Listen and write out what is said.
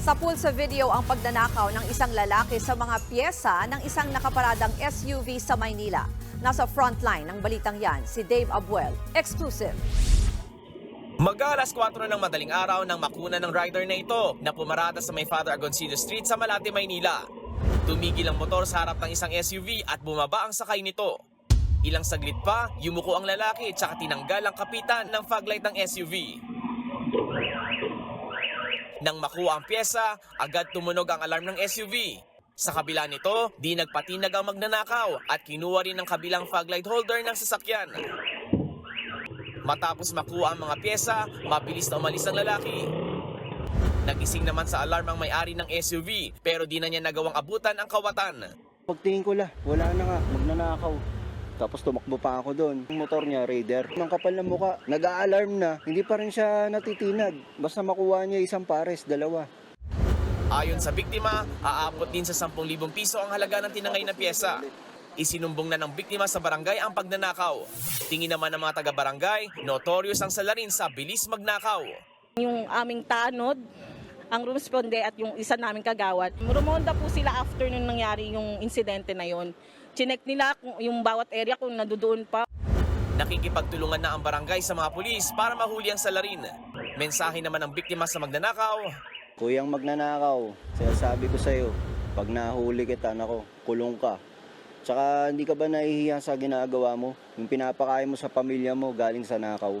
Sa pool sa video ang pagdanakaw ng isang lalaki sa mga pyesa ng isang nakaparadang SUV sa Maynila. Nasa frontline ng balitang yan, si Dave Abuel. Exclusive. Mag-alas 4 ng madaling araw nang makuna ng rider na ito na pumarada sa may Father Agoncillo Street sa Malate, Maynila. Tumigil ang motor sa harap ng isang SUV at bumaba ang sakay nito. Ilang saglit pa, yumuko ang lalaki at saka tinanggal ang kapitan ng fog light ng SUV. Nang makuha ang pyesa, agad tumunog ang alarm ng SUV. Sa kabila nito, di nagpatinag ang magnanakaw at kinuha rin ang kabilang fog light holder ng sasakyan. Matapos makuha ang mga pyesa, mabilis na umalis ang lalaki. Nagising naman sa alarm ang may-ari ng SUV pero di na niya nagawang abutan ang kawatan. Pagtingin ko la, wala na nga, magnanakaw. Tapos tumakbo pa ako doon. Yung motor niya, Raider. Ang kapal ng muka, nag-a-alarm na. Hindi pa rin siya natitinag. Basta makuha niya isang pares, dalawa. Ayon sa biktima, aabot din sa 10,000 piso ang halaga ng tinangay na pyesa. Isinumbong na ng biktima sa barangay ang pagnanakaw. Tingin naman ng mga taga-barangay, notorious ang salarin sa bilis magnakaw. yung aming tanod, ang responde at yung isa naming kagawad. Rumonda po sila after nung nangyari yung insidente na yon. Chinek nila kung yung bawat area kung nandoon pa. Nakikipagtulungan na ang barangay sa mga pulis para mahuli ang salarin. Mensahe naman ng biktima sa magnanakaw, Kuyang magnanakaw, sinasabi ko sa'yo, pag nahuli kita, nako, kulong ka. Tsaka hindi ka ba nahihiya sa ginagawa mo? Yung pinapakain mo sa pamilya mo galing sa nakaw.